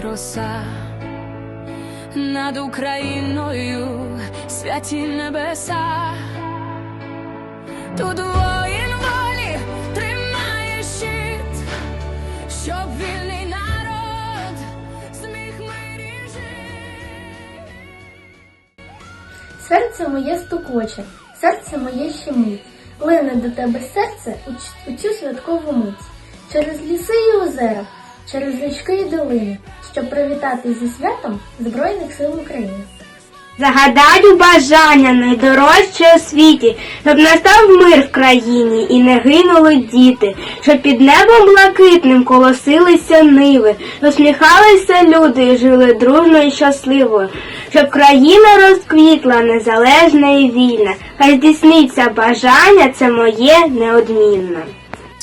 роса над Україною святі небеса. Тут воїн волі тримає щит, щоб вільний народ зміг мирі жити. Серце моє стукоче, серце моє щемить, лине до тебе серце у, цю святкову мить. Через ліси і озера, через річки і долини, щоб привітати зі святом Збройних сил України. Загадаю бажання найдорожче у світі, щоб настав мир в країні і не гинули діти, щоб під небом блакитним колосилися ниви, усміхалися люди і жили дружно і щасливо, щоб країна розквітла незалежна і вільна. Хай здійсниться бажання, це моє неодмінне.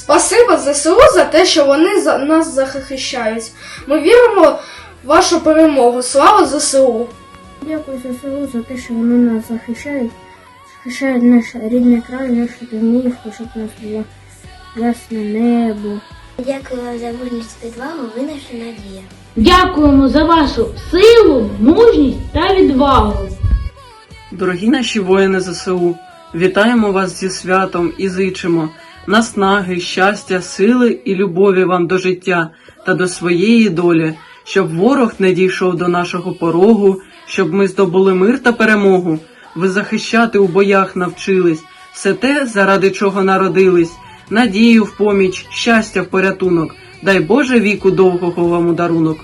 Спасибо ЗСУ за те, що вони за нас захищають. Ми віримо в вашу перемогу. Слава ЗСУ! Дякую ЗСУ за те, що вони нас захищають, захищають наш рідний край, нашу домівку, щоб у нас було ясне небо. Дякую вам за мужність відвагу, ви наша надія. Дякуємо за вашу силу, мужність та відвагу. Дорогі наші воїни ЗСУ, вітаємо вас зі святом і зичимо наснаги, щастя, сили і любові вам до життя та до своєї долі, щоб ворог не дійшов до нашого порогу, щоб ми здобули мир та перемогу. Ви захищати у боях навчились, все те, заради чого народились, надію в поміч, щастя в порятунок. Дай Боже віку довгого вам у дарунок.